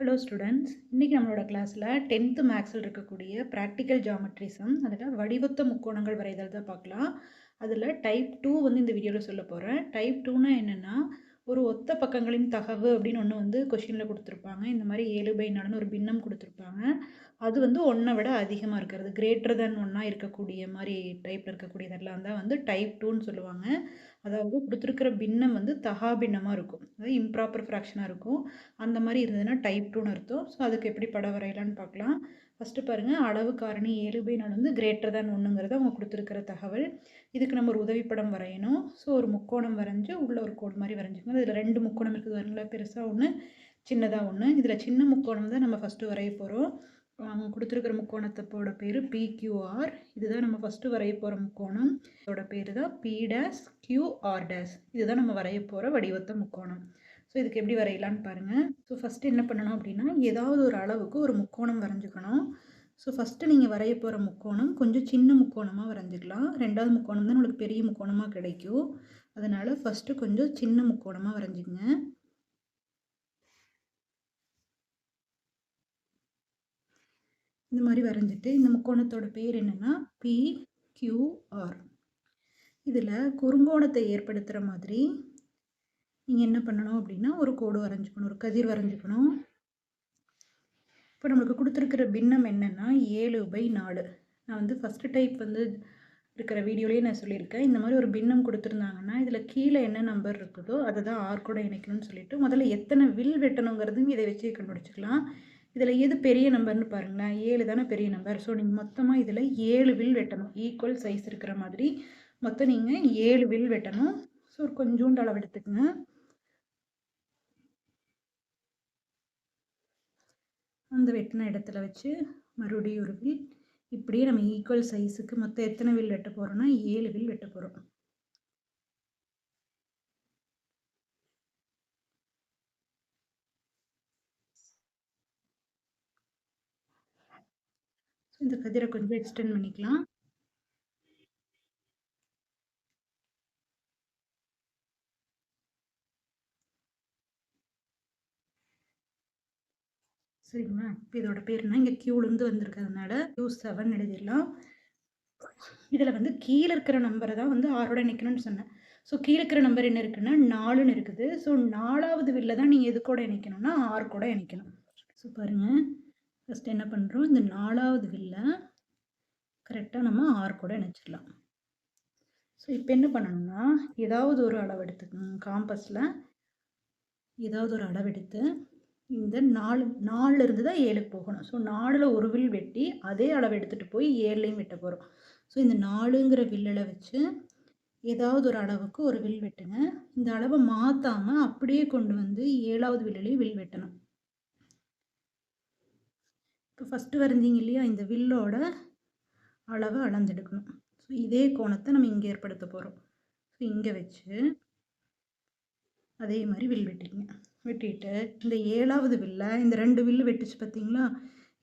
Hello students இன்றைக்கி நம்மளோட கிளாஸில் டென்த்து மேக்ஸில் இருக்கக்கூடிய ப்ராக்டிக்கல் ஜாமெட்ரிசம் அதில் வடிவத்த முக்கோணங்கள் வரைதல் தான் பார்க்கலாம். அதில் டைப் டூ வந்து இந்த வீடியோவில் சொல்ல போகிறேன் டைப் டூனா என்னென்னா ஒரு ஒத்த பக்கங்களின் தகவு அப்படின்னு ஒன்று வந்து கொஷினில் கொடுத்துருப்பாங்க. இந்த மாதிரி ஏழு பை நாலுன்னு ஒரு பின்னம் கொடுத்துருப்பாங்க. அது வந்து ஒன்றை விட அதிகமாக இருக்கிறது. கிரேட்டர் தென் ஒன்றா இருக்கக்கூடிய மாதிரி டைப்பில் இருக்கக்கூடியதெல்லாம் தான் வந்து டைப் டூன்னு சொல்லுவாங்க. அதாவது கொடுத்துருக்கிற பின்னம் வந்து தகா பின்னமாக இருக்கும். அதாவது இம்ப்ராப்பர் ஃப்ராக்ஷனாக இருக்கும். அந்த மாதிரி இருந்ததுன்னா டைப் டூன்னு அர்த்தம். ஸோ அதுக்கு எப்படி படம் வரையலான்னு பார்க்கலாம். ஃபஸ்ட்டு பாருங்கள் அளவு காரணி ஏழு பை நாலு வந்து கிரேட்டர் தேன் ஒன்றுங்கிறது அவங்க கொடுத்துருக்கிற தகவல். இதுக்கு நம்ம ஒரு உதவிப்படம் வரையணும். ஸோ ஒரு முக்கோணம் வரைஞ்சி உள்ள ஒரு கோடு மாதிரி வரைஞ்சிக்கணும் இதில் ரெண்டு முக்கோணம் இருக்குது பாருங்களா பெருசாக ஒன்று சின்னதாக ஒன்று இதில் சின்ன முக்கோணம் தான் நம்ம ஃபஸ்ட்டு வரைய போகிறோம் அவங்க கொடுத்துருக்கிற முக்கோணத்தோட பேர் பிக்யூஆர் இதுதான் நம்ம ஃபஸ்ட்டு வரைய போகிற முக்கோணம். இதோட பேர் தான் பி டேஸ் கியூஆர் டேஸ் இதுதான் நம்ம வரைய போகிற வடிவத்த முக்கோணம். ஸோ இதுக்கு எப்படி வரையலான்னு பாருங்கள் ஸோ ஃபஸ்ட்டு என்ன பண்ணணும் அப்படின்னா ஏதாவது ஒரு அளவுக்கு ஒரு முக்கோணம் வரைஞ்சிக்கணும். ஸோ ஃபஸ்ட்டு நீங்கள் வரைய போகிற முக்கோணம் கொஞ்சம் சின்ன முக்கோணமாக வரைஞ்சிக்கலாம். ரெண்டாவது முக்கோணம் தான் நம்மளுக்கு பெரிய முக்கோணமாக கிடைக்கும். அதனால் ஃபஸ்ட்டு கொஞ்சம் சின்ன முக்கோணமாக வரைஞ்சிக்கங்க. இந்த மாதிரி வரைஞ்சிட்டு இந்த முக்கோணத்தோட பேர் என்னென்னா பி கியூஆர் இதில் குறுங்கோணத்தை ஏற்படுத்துகிற மாதிரி நீங்கள் என்ன பண்ணணும் அப்படின்னா ஒரு கோடு வரைஞ்சிக்கணும் ஒரு கதிர் வரைஞ்சிக்கணும். இப்போ நம்மளுக்கு கொடுத்துருக்கிற பின்னம் என்னென்னா ஏழு பை நாலு. நான் வந்து ஃபஸ்ட்டு டைப் வந்து இருக்கிற வீடியோலேயே நான் சொல்லியிருக்கேன். இந்த மாதிரி ஒரு பின்னம் கொடுத்துருந்தாங்கன்னா இதில் கீழே என்ன நம்பர் இருக்குதோ அதை தான் ஆர் கூட இணைக்கணும்னு சொல்லிட்டு முதல்ல எத்தனை வில் வெட்டணுங்கிறதும் இதை வச்சு கண்டுபிடிச்சிக்கலாம். இதில் எது பெரிய நம்பர்னு பாருங்களேன். ஏழு தானே பெரிய நம்பர் ஸோ நீங்கள் மொத்தமாக இதில் ஏழு வில் வெட்டணும். ஈக்குவல் சைஸ் இருக்கிற மாதிரி. மொத்தம் நீங்கள் ஏழு வில் வெட்டணும். ஸோ ஒரு கொஞ்சோண்டு அளவு எடுத்துக்கங்க. அந்த வெட்டின இடத்துல வச்சு மறுபடியும் ஒரு வில் இப்படியே நம்ம ஈக்குவல் சைஸுக்கு மொத்தம் எத்தனை வில் வெட்ட போகிறோன்னா ஏழு வில் வெட்ட போகிறோம் இந்த கதிரை கொஞ்சம் எக்ஸ்டெண்ட் பண்ணிக்கலாம். சரிங்களா? இப்போ இதோட பேர்னா இங்கே க்யூலேருந்து வந்திருக்கிறதுனால கியூ செவன் எழுதிடலாம். இதில் வந்து கீழே இருக்கிற நம்பரை தான் வந்து ஆறோட நிற்கணும்னு சொன்னேன். ஸோ கீழே இருக்கிற நம்பர் என்ன இருக்குன்னா நாலுன்னு இருக்குது. ஸோ நாலாவது வில்ல தான் நீங்கள் எது கூட இணைக்கணும்னா ஆறு கூட இணைக்கணும் ஸோ பாருங்கள் ஃபஸ்ட் என்ன பண்ணுறோம் இந்த நாலாவது வில்ல கரெக்டாக நம்ம ஆறு கூட இணைச்சிடலாம். ஸோ இப்போ என்ன பண்ணணும்னா ஏதாவது ஒரு அளவு எடுத்துக்கணும். காம்பஸில் ஏதாவது ஒரு அளவு எடுத்து இந்த நாலு நாலில் இருந்து தான் ஏழுக்கு போகணும். ஸோ நாலில் ஒரு வில் வெட்டி அதே அளவு எடுத்துகிட்டு போய் ஏழுலையும் வெட்ட போகிறோம் ஸோ இந்த நாலுங்கிற வில்லில் வச்சு ஏதாவது ஒரு அளவுக்கு ஒரு வில் வெட்டுங்க. இந்த அளவை மாற்றாமல் அப்படியே கொண்டு வந்து ஏழாவது வில்லுலேயும் வில் வெட்டணும். இப்போ ஃபஸ்ட்டு வரைஞ்சிங்க இல்லையா? இந்த வில்லோட அளவை அளந்தெடுக்கணும். ஸோ இதே கோணத்தை நம்ம இங்கே ஏற்படுத்த போகிறோம் ஸோ இங்கே வச்சு அதே மாதிரி வில் வெட்டிக்கங்க வெட்டிட்டு இந்த ஏழாவது வில்லை இந்த ரெண்டு வில்லு வெட்டிச்சு பார்த்தீங்களா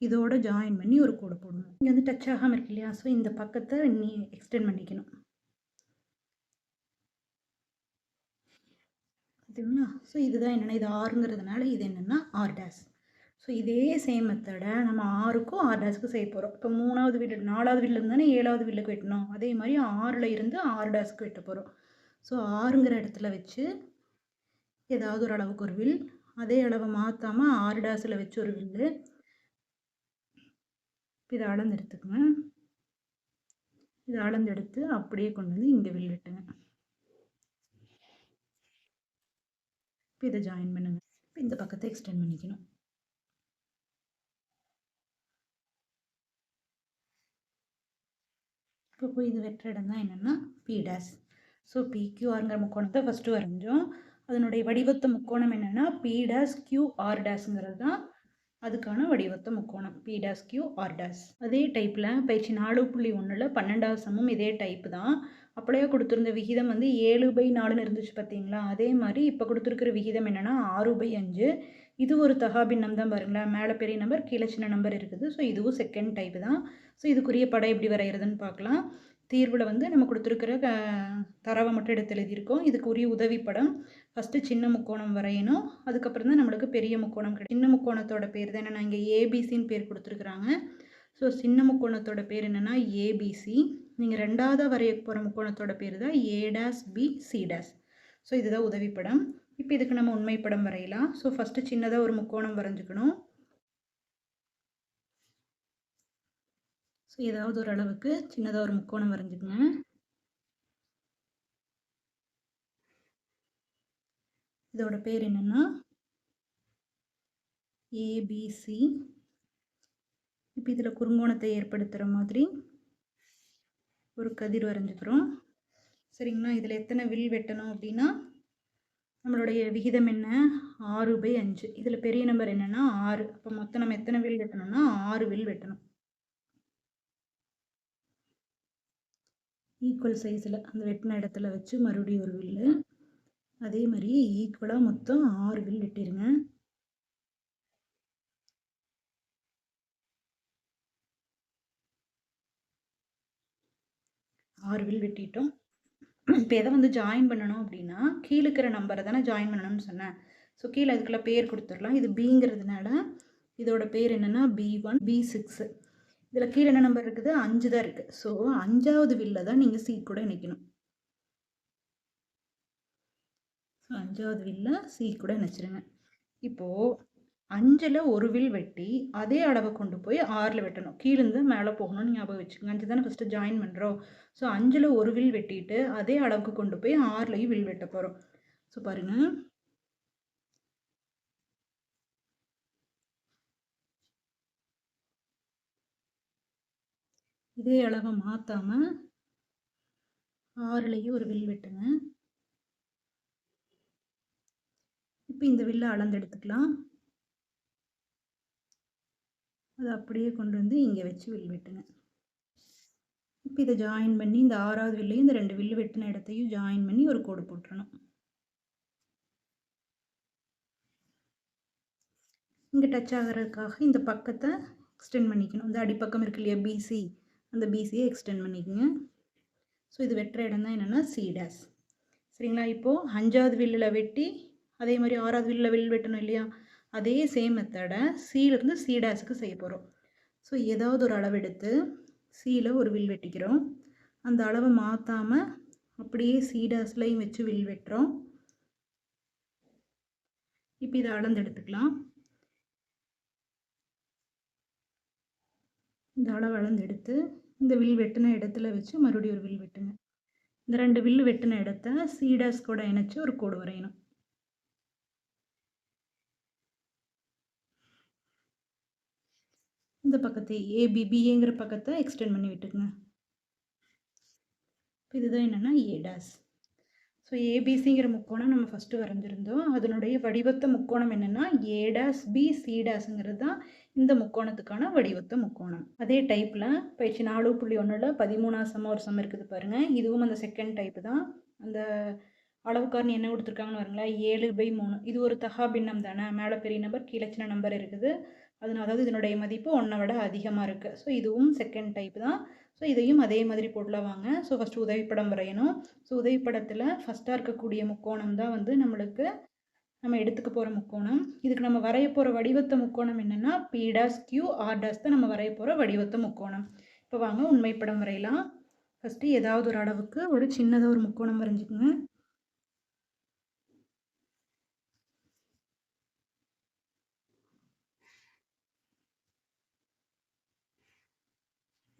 இதோட ஜாயின் பண்ணி ஒரு கூடை போடணும். இங்கே வந்து டச் ஆகாமல் இருக்கு இல்லையா? ஸோ இந்த பக்கத்தை நீ எக்ஸ்டெண்ட் பண்ணிக்கணும். பார்த்தீங்களா ஸோ இதுதான் என்னென்னா இது ஆறுங்கிறதுனால இது என்னென்னா ஆர் டேஸ் ஸோ இதே சேம் மெத்தடை நம்ம ஆறுக்கும் ஆர் டேஸ்க்கு செய்ய போகிறோம் இப்போ மூணாவது வீடு நாலாவது வீட்டில் தானே ஏழாவது வீட்டுக்கு வெட்டணும். அதே மாதிரி ஆறில் இருந்து ஆறு டேஸ்க்கு வெட்ட போகிறோம் ஸோ ஆறுங்கிற இடத்துல வச்சு ஏதாவது ஒரு அளவுக்கு ஒரு வில் அதே அளவை மாற்றாமல் ஆறு டேஸில் வச்சு ஒரு வில்லு இதை அளந்து எடுத்துக்குங்க இதை அளந்தெடுத்து அப்படியே கொண்டு வந்து இங்கே வில் இப்போ இதை ஜாயின் பண்ணுங்க. இப்போ இந்த பக்கத்தை எக்ஸ்டெண்ட் பண்ணிக்கணும். இப்போ போய் இது வெட்டுற இடம் தான் என்னென்னா பி டேஸ் ஸோ பிக்யூஆருங்கிற முக்கோணத்தை ஃபஸ்ட்டு வரைஞ்சோம். அதனுடைய வடிவத்த முக்கோணம் என்னென்னா பி டேஸ் கியூ ஆர் டேஸ்ங்கிறது தான் அதுக்கான வடிவத்த முக்கோணம். P dash Q R dash அதே டைப்பில் பயிற்சி நாலு புள்ளி ஒன்றில் பன்னெண்டாவது சமம் இதே டைப்பு தான். அப்படியே கொடுத்துருந்த விகிதம் வந்து ஏழு பை நாலுன்னு இருந்துச்சு பார்த்தீங்களா? அதே மாதிரி இப்போ கொடுத்துருக்கிற விகிதம் என்னென்னா ஆறு பை அஞ்சு. இது ஒரு தகாபின்னம் தான் பாருங்களேன். மேலே பெரிய நம்பர் கீழே சின்ன நம்பர் இருக்குது. ஸோ இதுவும் செகண்ட் டைப்பு தான். ஸோ இதுக்குரிய படம் எப்படி வரைகிறதுன்னு பார்க்கலாம். தீர்வில் வந்து நம்ம கொடுத்துருக்கிற தரவை மட்டும் எடுத்து எழுதியிருக்கோம். இதுக்கு உரிய உதவி படம் ஃபஸ்ட்டு சின்ன முக்கோணம் வரையணும். அதுக்கப்புறம் தான் நம்மளுக்கு பெரிய முக்கோணம் கிடைக்கும் சின்ன முக்கோணத்தோட பேர் தான் என்னென்னா இங்கே ஏபிசின்னு பேர் கொடுத்துருக்குறாங்க. ஸோ சின்ன முக்கோணத்தோட பேர் என்னென்னா ஏபிசி நீங்கள் ரெண்டாவதாக வரைய போகிற முக்கோணத்தோட பேர் தான் A dash B C dash so இதுதான் உதவி படம். இப்போ இதுக்கு நம்ம உண்மைப்படம் வரையலாம். ஸோ ஃபஸ்ட்டு சின்னதாக ஒரு முக்கோணம் வரைஞ்சிக்கணும். ஸோ ஏதாவது ஒரு அளவுக்கு சின்னதாக ஒரு முக்கோணம் வரைஞ்சிக்கங்க. இதோட பேர் என்னென்னா ஏபிசி இப்போ இதில் குறுங்கோணத்தை ஏற்படுத்துகிற மாதிரி ஒரு கதிர் வரைஞ்சிக்கிறோம். சரிங்களா? இதில் எத்தனை வில் வெட்டணும் அப்படின்னா நம்மளுடைய விகிதம் என்ன? ஆறு பை அஞ்சு. இதில் பெரிய நம்பர் என்னென்னா ஆறு. அப்போ மொத்தம் நம்ம எத்தனை வில் வெட்டணும்னா ஆறு வில் வெட்டணும். ஈக்குவல் சைஸில் அந்த வெட்டின இடத்துல வச்சு மறுபடியும் ஒரு வில்லு அதே மாதிரி ஈக்குவலாக மொத்தம் ஆறு வில் வெட்டிடுங்க ஆறு வில் வெட்டிட்டோம். இப்போ எதை வந்து ஜாயின் பண்ணணும் அப்படின்னா கீழே இருக்கிற நம்பரை தானே ஜாயின் பண்ணணும்னு சொன்னேன். ஸோ கீழே அதுக்குள்ளே பேர் கொடுத்துடலாம். இது பிங்கிறதுனால இதோட பேர் என்னென்னா பி ஒன் பி சிக்ஸு இதில் கீழே என்ன நம்பர் இருக்குது? அஞ்சு தான் இருக்குது ஸோ அஞ்சாவது வில்ல தான் நீங்கள் சீட் கூட இணைக்கணும். ஸோ அஞ்சாவது வில்ல சீட் கூட இணைச்சிருங்க. இப்போது அஞ்சில் ஒரு வில் வெட்டி அதே அளவை கொண்டு போய் ஆறில் வெட்டணும். கீழேருந்து மேலே போகணும்னு ஞாபகம் வச்சுக்கோங்க. அஞ்சு தானே ஃபஸ்ட்டு ஜாயின் பண்ணுறோம் ஸோ அஞ்சில் ஒரு வில் வெட்டிட்டு அதே அளவுக்கு கொண்டு போய் ஆறுலையும் வில் வெட்ட போகிறோம் ஸோ பாருங்கள் இதே அளவை மாற்றாமல் ஆறுலேயும் ஒரு வில் வெட்டுங்க. இப்போ இந்த வில்லை அளந்து எடுத்துக்கலாம். அதை அப்படியே கொண்டு வந்து இங்கே வச்சு வில் வெட்டுங்க. இப்போ இதை ஜாயின் பண்ணி இந்த ஆறாவது வில்லையும் இந்த ரெண்டு வில்லு வெட்டின இடத்தையும் ஜாயின் பண்ணி ஒரு கோடு போட்டுறணும். இங்கே டச் ஆகிறதுக்காக இந்த பக்கத்தை எக்ஸ்டெண்ட் பண்ணிக்கணும். இந்த அடிப்பக்கம் இருக்கு இல்லையா பிசி அந்த பிசியை எக்ஸ்டெண்ட் பண்ணிக்கோங்க. ஸோ இது வெட்டுற இடம் தான் என்னென்னா சி டேஸ் சரிங்களா? இப்போது அஞ்சாவது வில்லில் வெட்டி அதே மாதிரி ஆறாவது வில்லில் வில் வெட்டணும் இல்லையா? அதே சேம் மெத்தடை சியிலேருந்து சி டேஸுக்கு செய்ய போகிறோம் ஸோ ஏதாவது ஒரு அளவு எடுத்து சியில் ஒரு வில் வெட்டிக்கிறோம். அந்த அளவை மாற்றாமல் அப்படியே சி டேஸ்லையும் வச்சு வில் வெட்டுறோம். இப்போ இதை அளந்து எடுத்துக்கலாம். இந்த அளவு அளந்து எடுத்து இந்த வில் வெட்டின இடத்துல வச்சு மறுபடியும் ஒரு வில் வெட்டுங்க. இந்த ரெண்டு வில் வெட்டின இடத்த சீடாஸ் கூட இணைச்சி ஒரு கோடு வரையணும். இந்த பக்கத்தை ஏபிபிஏங்கிற பக்கத்தை எக்ஸ்டெண்ட் பண்ணி விட்டுக்குங்க. இதுதான் என்னென்னா ஏடாஸ் ஸோ ஏபிசிங்கிற முக்கோணம் நம்ம ஃபஸ்ட்டு வரைஞ்சிருந்தோம் அதனுடைய வடிவத்த முக்கோணம் என்னென்னா ஏடாஸ் பி சிடாஸுங்கிறது தான் இந்த முக்கோணத்துக்கான வடிவத்த முக்கோணம். அதே டைப்பில் பயிற்சி நாலு புள்ளி ஒன்றில் பதிமூணாம் சம ஒரு சமம் இருக்குது பாருங்கள் இதுவும் அந்த செகண்ட் டைப்பு தான். அந்த அளவுக்காரன் என்ன கொடுத்துருக்காங்கன்னு வருங்களேன் ஏழு பை மூணு. இது ஒரு தகா பின்னம் தானே. மேலே பெரிய நம்பர் கீழே சின்ன நம்பர் இருக்குது. அதனால அதாவது இதனுடைய மதிப்பு ஒன்றை விட அதிகமாக இருக்குது ஸோ இதுவும் செகண்ட் டைப் தான். ஸோ இதையும் அதே மாதிரி பொருளாக வாங்க. ஸோ ஃபஸ்ட்டு உதவிப்படம் வரையணும். ஸோ உதவிப்படத்தில் ஃபஸ்ட்டாக இருக்கக்கூடிய முக்கோணம் தான் வந்து நம்மளுக்கு நம்ம எடுத்துக்க போகிற முக்கோணம். இதுக்கு நம்ம வரைய போகிற வடிவத்த முக்கோணம் என்னென்னா பிடாஸ் கியூ ஆர்டாஸ் தான் நம்ம வரைய போகிற வடிவத்த முக்கோணம். இப்போ வாங்க உண்மைப்படம் வரையலாம். ஃபஸ்ட்டு ஏதாவது ஒரு அளவுக்கு ஒரு சின்னதாக ஒரு முக்கோணம் வரைஞ்சிக்கோங்க.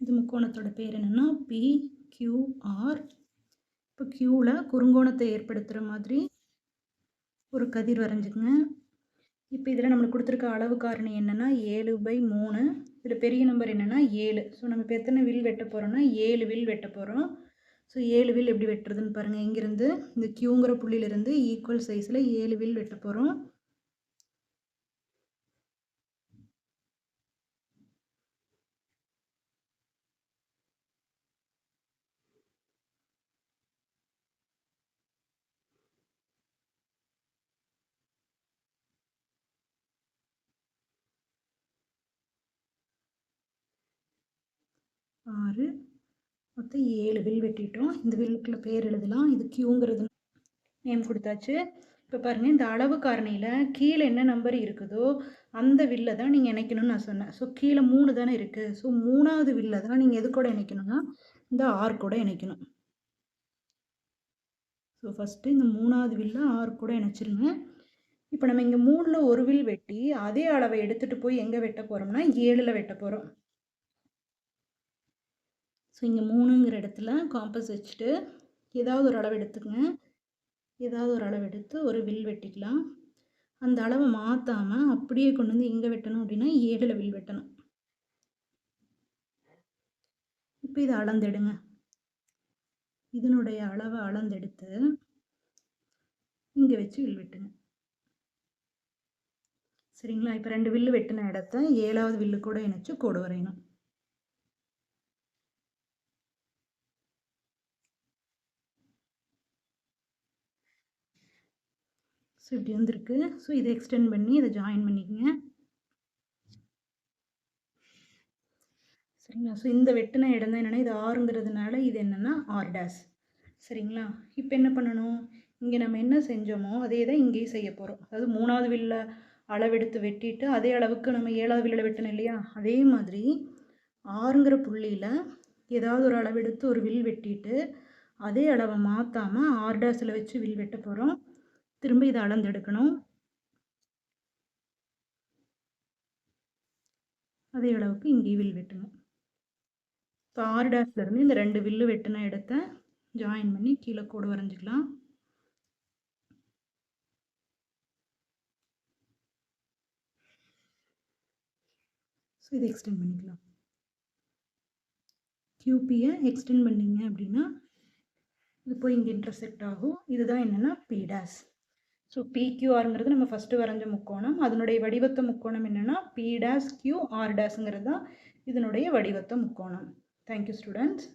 இது முக்கோணத்தோட பேர் என்னென்னா பி கியூஆர் இப்போ க்யூவில் குறுங்கோணத்தை ஏற்படுத்துகிற மாதிரி ஒரு கதிர் வரைஞ்சிக்கங்க. இப்போ இதில் நம்மளுக்கு கொடுத்துருக்க அளவு காரணி என்னென்னா ஏழு பை மூணு. இதில் பெரிய நம்பர் என்னென்னா ஏழு. ஸோ நம்ம இப்போ எத்தனை வில் வெட்ட போகிறோம்னா ஏழு வில் வெட்ட போகிறோம் ஸோ ஏழு வில் எப்படி வெட்டுறதுன்னு பாருங்கள் இங்கேருந்து இந்த க்யூங்கிற புள்ளியிலேருந்து ஈக்குவல் சைஸில் ஏழு வில் வெட்ட போகிறோம் ஆறு. மொத்தம் ஏழு வில் வெட்டிட்டோம். இந்த வில்லுக்குள்ள பேர் எழுதலாம். இது கியூங்கிறது நேம் கொடுத்தாச்சு. இப்போ பாருங்கள் இந்த அளவு காரணியில் கீழே என்ன நம்பர் இருக்குதோ அந்த வில்லை தான் நீங்கள் இணைக்கணும்னு நான் சொன்னேன். ஸோ கீழே மூணு தானே இருக்குது ஸோ மூணாவது வில்லை தான் நீங்கள் எது கூட இணைக்கணும்னா இந்த ஆர் கூட இணைக்கணும். ஸோ ஃபஸ்ட்டு இந்த மூணாவது வில்லை ஆர் கூட இணைச்சிருங்க. இப்போ நம்ம இங்கே மூணில் ஒரு வில் வெட்டி அதே அளவை எடுத்துகிட்டு போய் எங்கே வெட்ட போகிறோம்னா ஏழில் வெட்ட போகிறோம் ஸோ இங்கே மூணுங்கிற இடத்துல காம்பஸ் வச்சுட்டு ஏதாவது ஒரு அளவு எடுத்துக்கங்க. ஏதாவது ஒரு அளவு எடுத்து ஒரு வில் வெட்டிக்கலாம். அந்த அளவை மாற்றாமல் அப்படியே கொண்டு வந்து எங்கே வெட்டணும் அப்படின்னா ஏழில் வில் வெட்டணும். இப்போ இதை அளந்தெடுங்க. இதனுடைய அளவை அளந்தெடுத்து இங்கே வச்சு வில் வெட்டுங்க. சரிங்களா? இப்போ ரெண்டு வில்லு வெட்டின இடத்த ஏழாவது வில்லு கூட இணைச்சு கோடு வரையணும். ஸோ இப்படி வந்திருக்கு. ஸோ இதை எக்ஸ்டெண்ட் பண்ணி இதை ஜாயின் பண்ணிக்கங்க. சரிங்களா? ஸோ இந்த வெட்டின இடம் தான் என்னென்னா இது ஆறுங்கிறதுனால இது என்னென்னா ஆர் டேஸ் சரிங்களா? இப்போ என்ன பண்ணணும்? இங்கே நம்ம என்ன செஞ்சோமோ அதே தான் இங்கேயும் செய்ய போகிறோம் அதாவது மூணாவது வில்ல அளவெடுத்து வெட்டிட்டு அதே அளவுக்கு நம்ம ஏழாவது வில்லில் வெட்டணும் இல்லையா? அதே மாதிரி ஆறுங்கிற புள்ளியில் ஏதாவது ஒரு அளவெடுத்து ஒரு வில் வெட்டிட்டு அதே அளவை மாற்றாமல் ஆர்டாஸில் வச்சு வில் வெட்ட போகிறோம் திரும்ப இதை அளந்தெடுக்கணும். அதே அளவுக்கு இங்கே வில் வெட்டணும். இப்போ ஆறு டேஸ்லேருந்து இந்த ரெண்டு வில்லு வெட்டின இடத்த ஜாயின் பண்ணி கீழே கோடு வரைஞ்சிக்கலாம். ஸோ இதை எக்ஸ்டெண்ட் பண்ணிக்கலாம். கியூபியை எக்ஸ்டெண்ட் பண்ணிங்க அப்படின்னா இது போய் இங்கே இன்டர்செக்ட் ஆகும். இதுதான் என்னென்னா பி டேஸ் ஸோ பிக்யூஆருங்கிறது நம்ம ஃபஸ்ட்டு வரைஞ்ச முக்கோணம். அதனுடைய வடிவத்த முக்கோணம் என்னென்னா பி டேஸ் கியூ ஆர் டேஸுங்கிறது தான் இதனுடைய வடிவத்த முக்கோணம். Thank you students